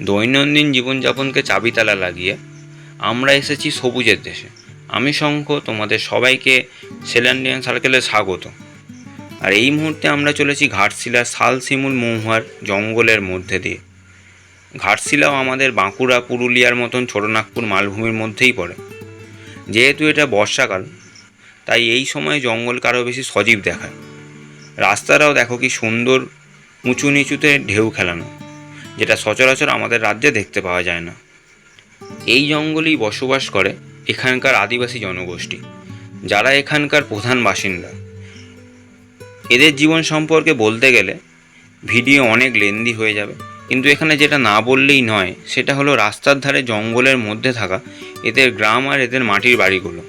দৈনন্দিন জীবনযাপনকে চাবিতালা লাগিয়ে আমরা এসেছি সবুজের দেশে। আমি শঙ্খ, তোমাদের সবাইকে সেলান্ডিয়ান সার্কেলে স্বাগত। আর এই মুহূর্তে আমরা চলেছি ঘাটশিলার শাল শিমুল মহুয়ার জঙ্গলের মধ্যে দিয়ে। ঘাটশিলাও আমাদের বাঁকুড়া, পুরুলিয়ার মতন ছোটনাগপুর মালভূমির মধ্যেই পড়ে। যেহেতু এটা বর্ষাকাল, তাই এই সময় জঙ্গল কারও বেশি সজীব দেখায়। রাস্তাটাও দেখো কি সুন্দর, উঁচু নিচুতে ঢেউ খেলানো। যেটা সচরাচর আমাদের রাজ্যে দেখতে পাওয়া যায় না। এই জঙ্গলেই বসবাস করে এখানকার আদিবাসী জনগোষ্ঠী, যারা এখানকার প্রধান বাসিন্দা। এদের জীবন সম্পর্কে বলতে গেলে ভিডিও অনেক লেন্দি হয়ে যাবে, কিন্তু এখানে যেটা না বললেই নয়, সেটা হলো রাস্তার ধারে জঙ্গলের মধ্যে থাকা এদের গ্রাম আর এদের মাটির বাড়িগুলো।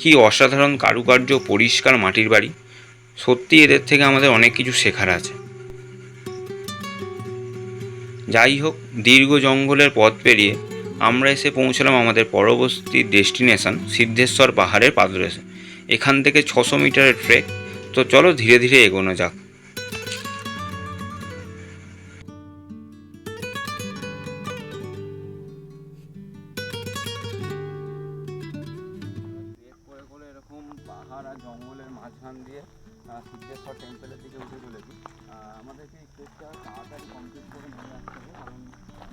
কি অসাধারণ কারুকার্য, পরিষ্কার মাটির বাড়ি। সত্যি এদের থেকে আমাদের অনেক কিছু শেখার আছে। যাই হোক, দীর্ঘ জঙ্গলের পথ পেরিয়ে আমরা এসে পৌঁছলাম আমাদের পরবর্তী ডেস্টিনেশন সিদ্ধেশ্বর পাহাড়ের পাদদেশে। এখান থেকে ছশো মিটারের ট্রেক। তো চলো ধীরে ধীরে এগোনো যাক। পাহাড় আর জঙ্গলের মাঝখান দিয়ে সিদ্ধেশ্বর টেম্পলের দিকে উঠে চলেছি। আমাদেরকে এই ট্রেকটা তাড়াতাড়ি কমপ্লিট করে নিয়ে আসতে হবে। কারণ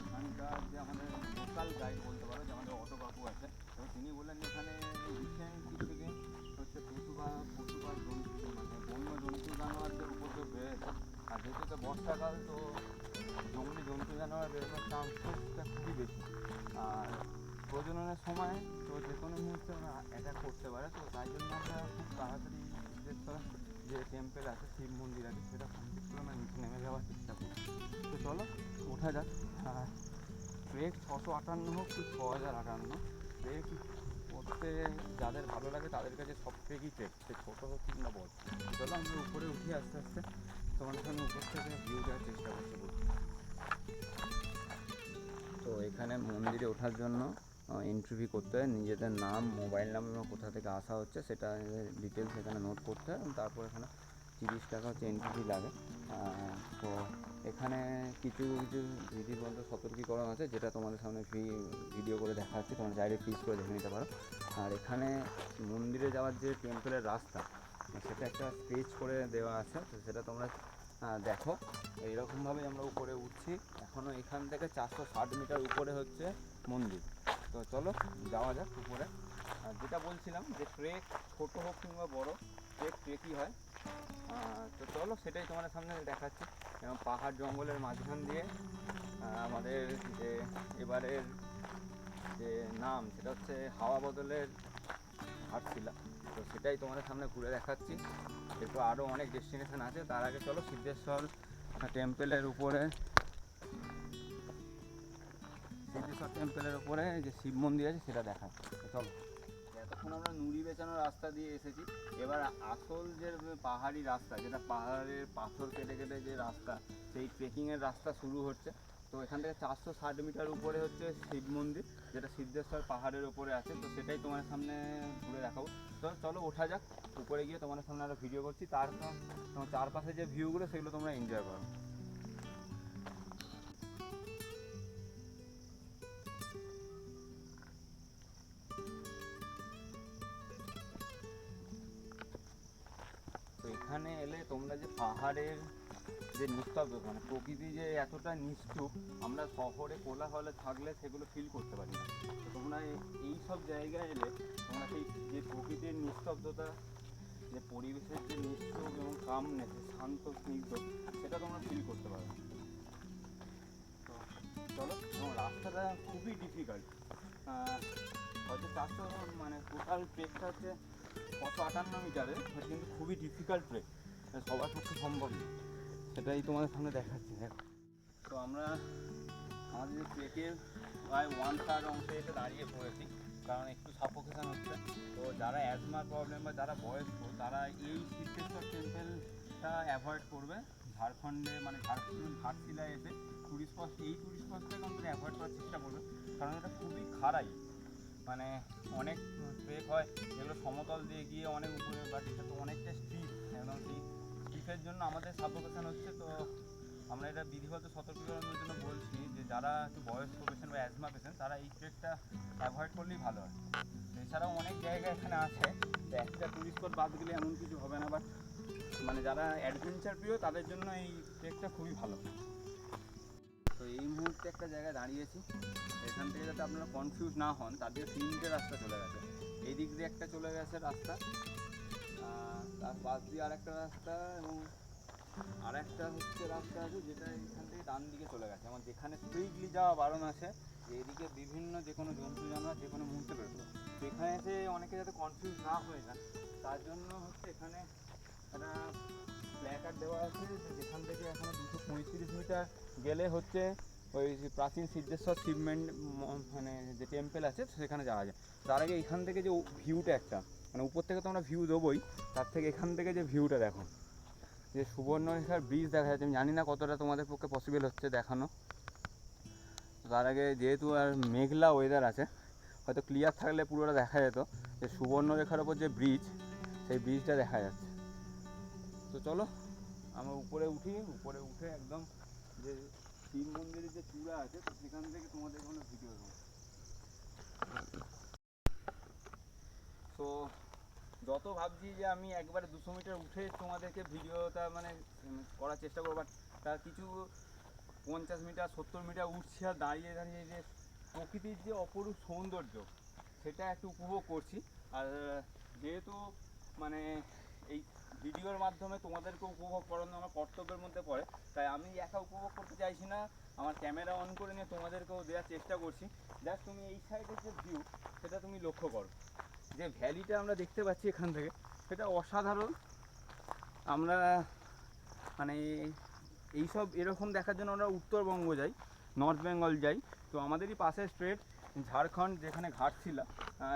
এখানকার যে আমাদের লোকাল গাইড বলতে পারো, যে আমাদের অটো কাকু আছে, তো তিনি বললেন এখানে রিসেন্ট দিন হচ্ছে পশু বা পশু বা জন্তু মানে বন্য জন্তু জানোয়ারদের উপর তো বেড়েছে আর যেহেতু বর্ষাকাল, তো জঙ্গলি জন্তু জানোয়ার বেরোনোর চান্সেসটা খুবই বেশি। আর প্রজননের সময় তো যে কোনো মুহূর্তে অ্যাটাক করতে পারে, তো তাই জন্য আমরা খুব তাড়াতাড়ি যে টেম্পেল আছে, শিব মন্দির আছে, সেটা কমপ্লিট আমরা নিচে নেমে যাওয়ার চেষ্টা করি। তো চলো, ওঠা যাক। আর ট্রেক ছশো আটান্ন হোক কি ছ হাজার আটান্ন ট্রেক করতে যাদের ভালো লাগে তাদের কাছে সব ট্রেকই ট্রেক সে ছোটো হোক কিংবা বড়। চলো, আমরা উপরে উঠি আস্তে আস্তে তোমাদের সামনে উপর থেকে ভিউ দেওয়ার চেষ্টা করছি। তো এখানে মন্দিরে ওঠার জন্য এন্ট্রি করতে হয়। নিজেদের নাম মোবাইল নাম এবং কোথা থেকে আসা হচ্ছে, সেটা ডিটেলস এখানে নোট করতে হয়। তারপর এখানে তিরিশ টাকা হচ্ছে এন্ট্রি লাগে। তো এখানে কিছু কিছু বিধিবদ্ধ সতর্কীকরণ আছে, যেটা তোমাদের সামনে ফি ভিডিও করে দেখা যাচ্ছে তোমরা চাইলে ফিস করে দেখে নিতে পারো। আর এখানে মন্দিরে যাওয়ার যে টেম্পলের রাস্তা, সেটা একটা স্কেচ করে দেওয়া আছে। তো সেটা তোমরা দেখো। এইরকমভাবে আমরা উপরে উঠছি। এখনও এখান থেকে চারশো ষাট মিটার উপরে হচ্ছে মন্দির। তো চলো যাওয়া যাক উপরে। আর যেটা বলছিলাম যে ট্রেক ছোটো হোক কিংবা বড় ট্রেক ট্রেকই হয়। তো চলো সেটাই তোমাদের সামনে দেখাচ্ছি। এবং পাহাড় জঙ্গলের মাঝখান দিয়ে আমাদের যে এবারের যে নাম সেটা হচ্ছে হাওয়া বদলের ঘাটশিলা তো সেটাই তোমাদের সামনে ঘুরে দেখাচ্ছি। এরপর আরও অনেক ডেস্টিনেশন আছে। তার আগে চলো সিদ্ধেশ্বর টেম্পলের উপরে সিদ্ধেশ্বর টেম্পলের উপরে যে শিব মন্দির আছে, সেটা দেখা তো চলো। এতক্ষণ আমরা নুড়ি বেচানোর রাস্তা দিয়ে এসেছি, এবার আসল যে পাহাড়ি রাস্তা, যেটা পাহাড়ের পাথর কেটে কেটে যে রাস্তা, সেই ট্রেকিংয়ের রাস্তা শুরু হচ্ছে। তো এখান থেকে চারশো ষাট মিটার উপরে হচ্ছে শিব মন্দির, যেটা সিদ্ধেশ্বর পাহাড়ের উপরে আছে। তো সেটাই তোমার সামনে ঘুরে দেখাবো। তো চলো, ওঠা যাক। উপরে গিয়ে তোমাদের সামনে আরও ভিডিও করছি। তার তোমার চারপাশে যে ভিউগুলো সেগুলো তোমরা এনজয় করো। এখানে এলে তোমরা যে পাহাড়ের যে নিস্তব্ধ মানে প্রকৃতি যে এতটা নিষ্ঠুপ আমরা শহরে কোলাহলে থাকলে সেগুলো ফিল করতে পারি না। তোমরা এই সব জায়গায় এলে তোমরা সেই যে প্রকৃতির নিস্তব্ধতা, যে পরিবেশের যে নিষ্ঠুপ এবং কামনেস শান্ত, স্নিগ্ধ, সেটা তোমরা ফিল করতে পারো। তো চলো রাস্তাটা খুবই ডিফিকাল্ট হয়তো চারশো মানে টোটাল ট্রেকটা হচ্ছে ছশো আটান্ন মিটারের সেটা কিন্তু খুবই ডিফিকাল্ট ট্রেক সবার পক্ষে সম্ভব না। সেটাই তোমাদের সামনে দেখাচ্ছি, দেখো। তো আমরা আমাদের ট্রেকের প্রায় ওয়ান থার্ড অংশে এসে দাঁড়িয়ে পড়েছি, কারণ একটু সাফোকেশন হচ্ছে। তো যারা অ্যাজমার প্রবলেম বা যারা বয়স্ক, তারা এই সিদ্ধেশ্বর টেম্পলটা অ্যাভয়েড করবে। ঝাড়খণ্ডে মানে ঝাড়খণ্ড ঘাটশিলায় এসে টুরিস্ট স্পট এই টুরিস্ট স্পটটাকে অন্তত অ্যাভয়েড করার চেষ্টা করবে। কারণ এটা খুবই খারাই মানে অনেক ট্রেক হয়। যেগুলো সমতল দিয়ে গিয়ে অনেক উপরে বাট এটা তো অনেকটা স্টিপ একদম স্টিপের জন্য আমাদের সাফোকেশন হচ্ছে তো আমরা এটা বিধিগত সতর্কীকরণের জন্য বলছি যে যারা একটু বয়স্ক পেশেন্ট বা অ্যাজমা পেশেন্ট তারা এই ট্রেকটা অ্যাভয়েড করলেই ভালো হয়। এছাড়াও অনেক জায়গা এখানে আছে। একটা টুরিস্ট স্পট বাদ গেলে এমন কিছু হবে না। বাট মানে যারা অ্যাডভেঞ্চার প্রিয়, তাদের জন্য এই ট্রেকটা খুবই ভালো। তো এই মুহূর্তে একটা জায়গায় দাঁড়িয়েছি। এখান থেকে যাতে আপনারা কনফিউজ না হন তাদের তিনটে রাস্তা চলে গেছে। এই দিক দিয়ে একটা চলে গেছে রাস্তা তার পাশ দিয়ে আরেকটা রাস্তা এবং আর একটা হচ্ছে রাস্তা আছে যেটা এখান থেকে ডান দিকে চলে গেছে। এবং যেখানে স্ট্রিটলি যাওয়া বারণ আছে যে এদিকে বিভিন্ন যে কোনো জন্তু জানোয়ার যে কোনো মুহূর্তে বেরোতো তো এখানে এসে অনেকে যাতে কনফিউজ না হয়ে যান, তার জন্য হচ্ছে এখানে একটা আছে যেখান থেকে এখনও দুশো পঁয়ত্রিশ মিটার গেলে হচ্ছে ওই প্রাচীন সিদ্ধেশ্বর শিবমেন্ট মানে যে টেম্পল আছে সেখানে যাওয়া যায়। তার আগে এখান থেকে যে ভিউটা একটা মানে উপর থেকে তো আমরা ভিউ দেবোই, তার থেকে এখান থেকে যে ভিউটা দেখো। যে সুবর্ণরেখার ব্রিজ দেখা যাচ্ছে, আমি জানি না কতটা তোমাদের পক্ষে পসিবল হচ্ছে দেখানো। তার আগে যেহেতু আর মেঘলা ওয়েদার আছে, হয়তো ক্লিয়ার থাকলে পুরোটা দেখা যেত, যে সুবর্ণরেখার ওপর যে ব্রিজ সেই ব্রিজটা দেখা যাচ্ছে। তো চলো আমরা উপরে উঠি, উপরে উঠে একদম যে শিব মন্দিরের যে চূড়া আছে সেখান থেকে তোমাদের কোনো ভিডিও দেবো। তো যত ভাবছি যে আমি একবারে দুশো মিটার উঠে তোমাদেরকে ভিডিওটা মানে করার চেষ্টা করব বাট তার কিছু পঞ্চাশ মিটার, সত্তর মিটার উঠছি আর দাঁড়িয়ে দাঁড়িয়ে যে প্রকৃতির যে অপরূপ সৌন্দর্য, সেটা একটু উপভোগ করছি। আর যেহেতু মানে এই ভিডিওর মাধ্যমে তোমাদেরকে উপভোগ করানো আমার কর্তব্যের মধ্যে পড়ে। তাই আমি একা উপভোগ করতে চাইছি না, আমার ক্যামেরা অন করে নিয়ে তোমাদেরকেও দেওয়ার চেষ্টা করছি। জাস্ট তুমি এই সাইডের যে ভিউ সেটা তুমি লক্ষ্য করো। যে ভ্যালিটা আমরা দেখতে পাচ্ছি এখান থেকে, সেটা অসাধারণ। আমরা মানে এইসব এরকম দেখার জন্য আমরা উত্তরবঙ্গ যাই নর্থ বেঙ্গল যাই। তো আমাদেরই পাশে স্ট্রেট ঝাড়খণ্ড যেখানে ঘাটশিলা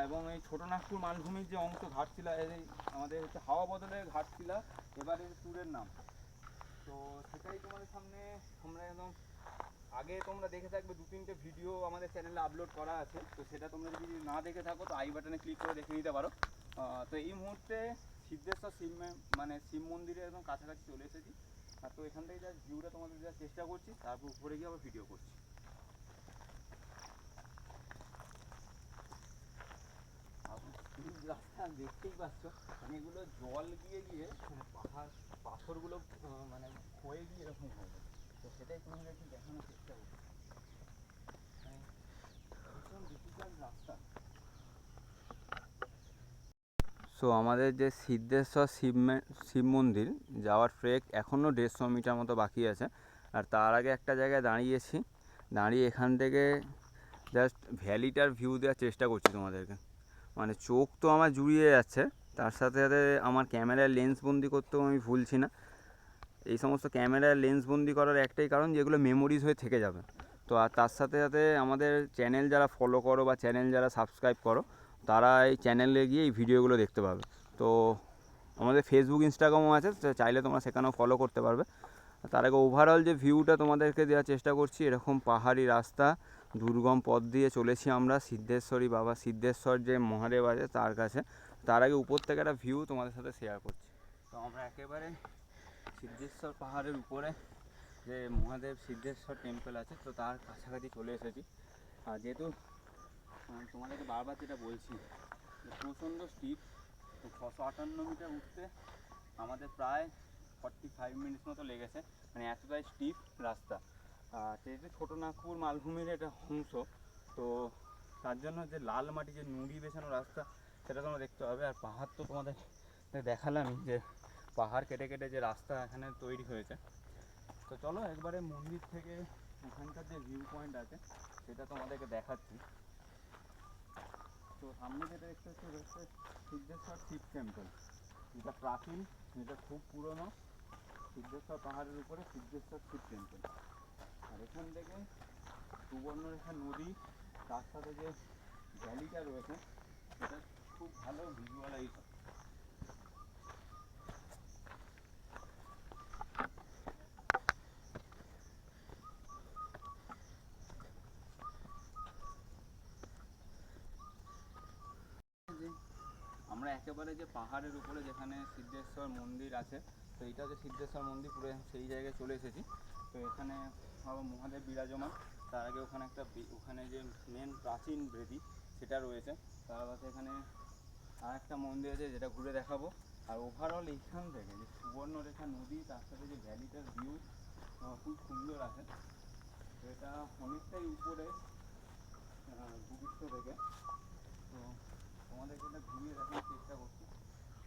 এবং এই ছোটনাগপুর মালভূমির যে অংশ ঘাটশিলা এই আমাদের হচ্ছে হাওয়া বদলের ঘাটশিলা এবারের ট্যুরের নাম। তো সেটাই তোমাদের সামনে আমরা একদম আগে তোমরা দেখে থাকবে, দু তিনটে ভিডিও আমাদের চ্যানেলে আপলোড করা আছে। তো সেটা তোমরা যদি না দেখে থাকো, তো আই বাটনে ক্লিক করে দেখে নিতে পারো। তো এই মুহূর্তে সিদ্ধেশ্বর শিব মানে শিব মন্দিরে একদম কাছাকাছি চলে এসেছি। আর তো এখান থেকে যা ভিউটা তোমাদের দেওয়ার চেষ্টা করছি, তারপর উপরে গিয়ে আবার ভিডিও করছি আবার এই রাস্তা দেখতেই পাচ্ছ মানে এগুলো জল গিয়ে গিয়ে পাহাড়, পাথরগুলো মানে ক্ষয়ে গিয়ে এরকম হয়ে। যায় তো সেটাই তোমাদের একটু দেখানোর চেষ্টা করছি মানে ভীষণ ডিফিকাল্ট রাস্তা। সো আমাদের যে সিদ্ধেশ্বর শিব শিব মন্দির যাওয়ার ট্রেক এখনও দেড়শো মিটার মতো বাকি আছে। আর তার আগে একটা জায়গায় দাঁড়িয়েছি। দাঁড়িয়ে এখান থেকে জাস্ট ভ্যালিটার ভিউ দেওয়ার চেষ্টা করছি তোমাদেরকে। মানে চোখ তো আমার জুড়িয়ে যাচ্ছে, তার সাথে সাথে আমার ক্যামেরার লেন্স বন্দি করতেও আমি ভুলছি না। এই সমস্ত ক্যামেরার লেন্স বন্দি করার একটাই কারণ যেগুলো মেমোরিজ হয়ে থেকে যাবে। তো আর তার সাথে সাথে আমাদের চ্যানেল যারা ফলো করো বা চ্যানেল যারা সাবস্ক্রাইব করো, তারা এই চ্যানেলে গিয়ে এই ভিডিওগুলো দেখতে পাবে। তো আমাদের ফেসবুক ইনস্টাগ্রামও আছে চাইলে তোমরা সেখানেও ফলো করতে পারবে। তার আগে ওভারঅল যে ভিউটা তোমাদেরকে দেওয়ার চেষ্টা করছি, এরকম পাহাড়ি রাস্তা দুর্গম পথ দিয়ে চলেছি আমরা সিদ্ধেশ্বরী বাবা। সিদ্ধেশ্বর যে মহাদেব আছে তার কাছে। তার আগে উপর থেকে একটা ভিউ তোমাদের সাথে শেয়ার করছি। তো আমরা একেবারে সিদ্ধেশ্বর পাহাড়ের উপরে যে মহাদেব সিদ্ধেশ্বর টেম্পল আছে, তো তার কাছাকাছি চলে এসেছি। আর যেহেতু তোমাদেরকে বারবার যেটা বলছি প্রচণ্ড স্টিপ তো ছশো আটান্ন মিটার উঠতে আমাদের প্রায় ফর্টি ফাইভ মিনিটস মতো লেগেছে। মানে এতটাই স্টিপ রাস্তা। যেহেতু ছোটো নাগপুর মালভূমির একটা অংশ, তো তার জন্য যে লাল মাটি, যে নুড়ি বেছানো রাস্তা, সেটা তোমরা দেখতে হবে আর পাহাড় তো তোমাদের দেখালামই যে পাহাড় কেটে কেটে যে রাস্তা এখানে তৈরি হয়েছে। তো চলো একবারে মন্দির থেকে এখানকার যে ভিউ পয়েন্ট আছে, সেটা তোমাদেরকে দেখাচ্ছি। তো সামনে যেটা দেখতে হচ্ছে রয়েছে সিদ্ধেশ্বর শিব টেম্পল যেটা প্রাচীন, যেটা খুব পুরনো, সিদ্ধেশ্বর পাহাড়ের উপরে সিদ্ধেশ্বর শিব টেম্পল আর এখান থেকে সুবর্ণরেখা নদী, তার সাথে যে ভ্যালিটা রয়েছে সেটা খুব ভালো ভিজুয়ালাইজ হয়। আমরা একেবারে যে পাহাড়ের উপরে যেখানে সিদ্ধেশ্বর মন্দির আছে তো এইটা সিদ্ধেশ্বর মন্দির পুরো সেই জায়গায় চলে এসেছি। তো এখানে বাবা মহাদেব বিরাজমান। তার আগে ওখানে একটা ওখানে যে মেন প্রাচীন বেদি, সেটা রয়েছে। তার পাশে এখানে আর একটা মন্দির আছে, যেটা ঘুরে দেখাবো। আর ওভারঅল এইখান থেকে যে সুবর্ণরেখা নদী, তার সাথে যে ভ্যালিটার ভিউ খুব সুন্দর আছে। তো এটা অনেকটাই উপরে ভূপৃষ্ঠ থেকে। তো তোমাদেরকে এটা ঘুরিয়ে দেখার চেষ্টা করছি।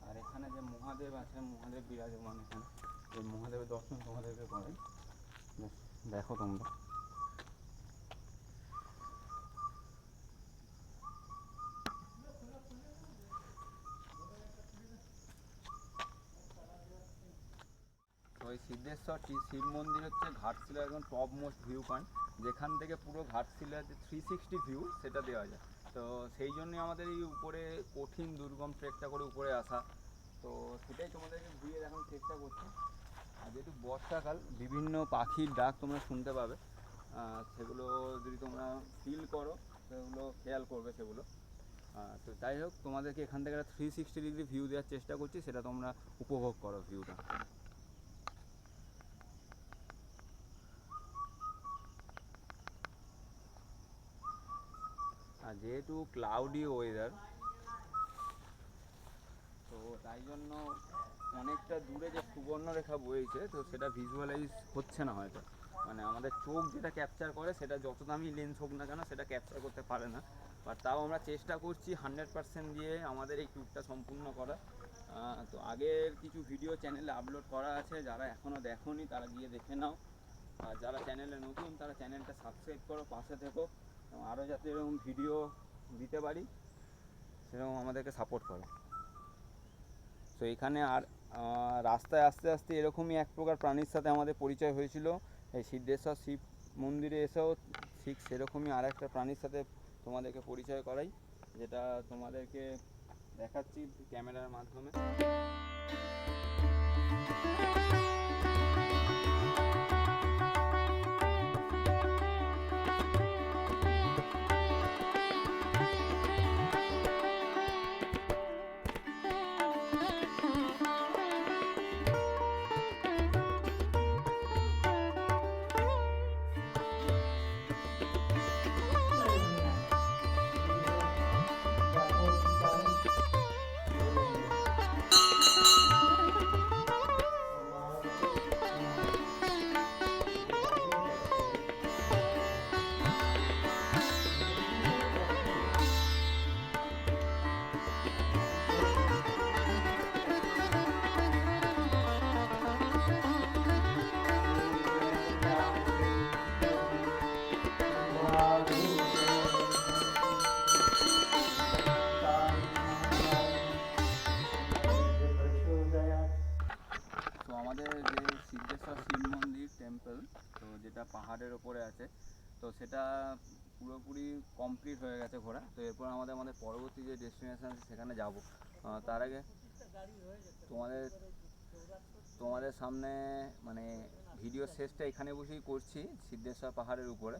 আর এখানে যে মহাদেব আছে, মহাদেব বিরাজমান এখানে। এই মহাদেবের দর্শন তোমাদেরকে করেন দেখো তোমরা। ওই এই সিদ্ধেশ্বরটি শিব মন্দির হচ্ছে ঘাটশিলার একদম টপ মোস্ট ভিউ পয়েন্ট যেখান থেকে পুরো ঘাটশিলার যে থ্রি সিক্সটি ভিউ সেটা দেওয়া যায়। তো সেই জন্যই আমাদের এই উপরে কঠিন দুর্গম ট্রেকটা করে উপরে আসা। তো সেটাই তোমাদেরকে ঘুরিয়ে দেখানোর চেষ্টা করছি। যেহেতু বর্ষাকাল, বিভিন্ন পাখির ডাক তোমরা শুনতে পাবে। সেগুলো যদি তোমরা ফিল করো, সেগুলো খেয়াল করবে সেগুলো। তো যাই হোক, তোমাদেরকে এখান থেকে একটা থ্রি সিক্সটি ডিগ্রি ভিউ দেওয়ার চেষ্টা করছি, সেটা তোমরা উপভোগ করো ভিউটা আর যেহেতু ক্লাউডি ওয়েদার তাই জন্য অনেকটা দূরে যে সুবর্ণরেখা বইছে, তো সেটা ভিজুয়ালাইজ হচ্ছে না হয়তো। মানে আমাদের চোখ যেটা ক্যাপচার করে, সেটা যত দামি লেন্স হোক না কেন, সেটা ক্যাপচার করতে পারে না। বাট তাও আমরা চেষ্টা করছি হান্ড্রেড পার্সেন্ট দিয়ে আমাদের এই ট্যুরটা সম্পূর্ণ করা। তো আগের কিছু ভিডিও চ্যানেলে আপলোড করা আছে, যারা এখনও দেখোনি, তারা গিয়ে দেখে নাও। আর যারা চ্যানেলে নতুন, তারা চ্যানেলটা সাবস্ক্রাইব করো, পাশে থেকো। আরও যাতে এরকম ভিডিও দিতে পারি, সেরকম আমাদেরকে সাপোর্ট করো। তো এখানে আর রাস্তায় আস্তে আস্তে এরকমই এক প্রকার প্রাণীর সাথে আমাদের পরিচয় হয়েছিল। এই সিদ্ধেশ্বর শিব মন্দিরে এসেও ঠিক সেরকমই আর একটা প্রাণীর সাথে তোমাদেরকে পরিচয় করাই, যেটা তোমাদেরকে দেখাচ্ছি ক্যামেরার মাধ্যমে। পাহাড়ের ওপরে আছে। তো সেটা পুরোপুরি কমপ্লিট হয়ে গেছে ঘোরা। তো এরপর আমাদের আমাদের পরবর্তী যে ডেস্টিনেশন আছে সেখানে যাব। তার আগে তোমাদের তোমাদের সামনে মানে ভিডিও শেষটা এখানে বসেই করছি, সিদ্ধেশ্বর পাহাড়ের উপরে।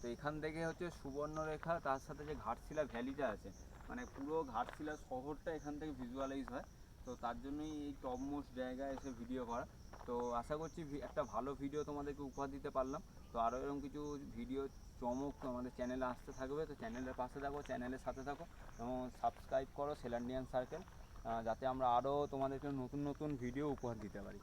তো এখান থেকে হচ্ছে সুবর্ণরেখা, তার সাথে যে ঘাটশিলা ভ্যালিটা আছে মানে পুরো ঘাটশিলা শহরটা এখান থেকে ভিজুয়ালাইজ হয়। তো তার জন্যই এই টপ মোস্ট জায়গায় এসে ভিডিও করা। তো আশা করছি একটা ভালো ভিডিও তোমাদেরকে উপহার দিতে পারলাম। তো আরও এরকম কিছু ভিডিও চমক আমাদের চ্যানেলে আসতে থাকবে। তো চ্যানেলের পাশে থাকো চ্যানেলের সাথে থাকো এবং সাবস্ক্রাইব করো সেলান্ডিয়ান সার্কেল যাতে আমরা আরও তোমাদেরকে নতুন নতুন ভিডিও উপহার দিতে পারি।